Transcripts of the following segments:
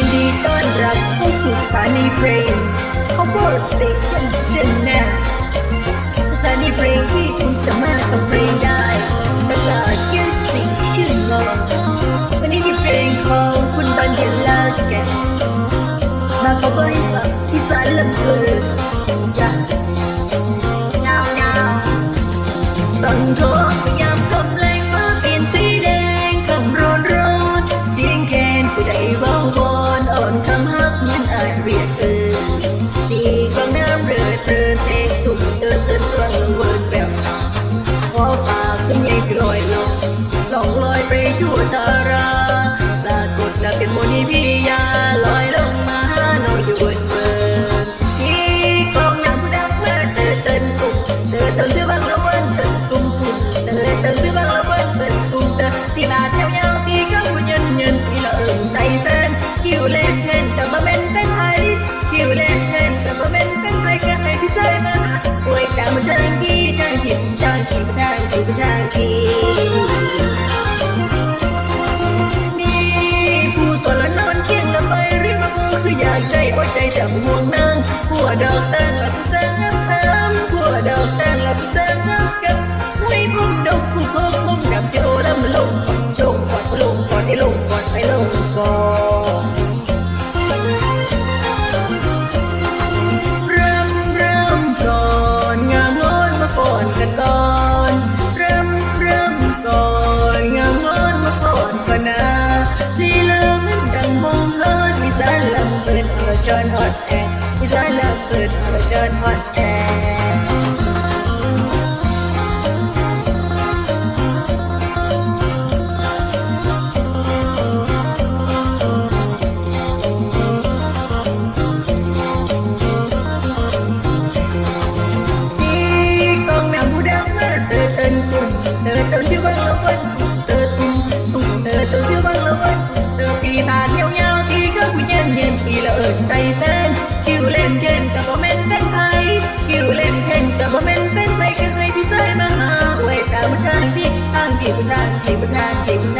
ินดีต้อนรับเข้าสู่สถานีเพลง Cover Station Channel สถานีเพลงที่คุณสามารถฟังเพลงได้ตลอดยืดสิ่งชื่นงอนวันนี้ที่เพลงของคุณบัญญัติลาแก่มา cover ให้ฟังที่สายลำเพลินยาวยาวยาวฟังโทอยา 장기 장기 장기 장기 장기 มีผู้สนละนอนเคียงละไปเรื่องมือคืออยากใจหัวใจจำห่วงนางผัวดอกแตงลับเสริมน้ำผัวดอกแตงลับเสริมน้ำกับไว้พวกดอกผู้คอ ra là cười ở đơn hoạn tè Hãy subscribe cho kênh Ghiền Mì Gõ Để không bỏ lỡ những video hấp dẫn คิวเล่นเก่งแต่บ่แม่นเป็นไผคิวเล่นเก่งแต่บ่แม่นเป็นไทผก็ให้พี่ใส่มาหาไว้ตามัทางพี่ทางพี่บนทางพี่บนทางพี่บนท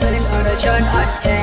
Putting on a short art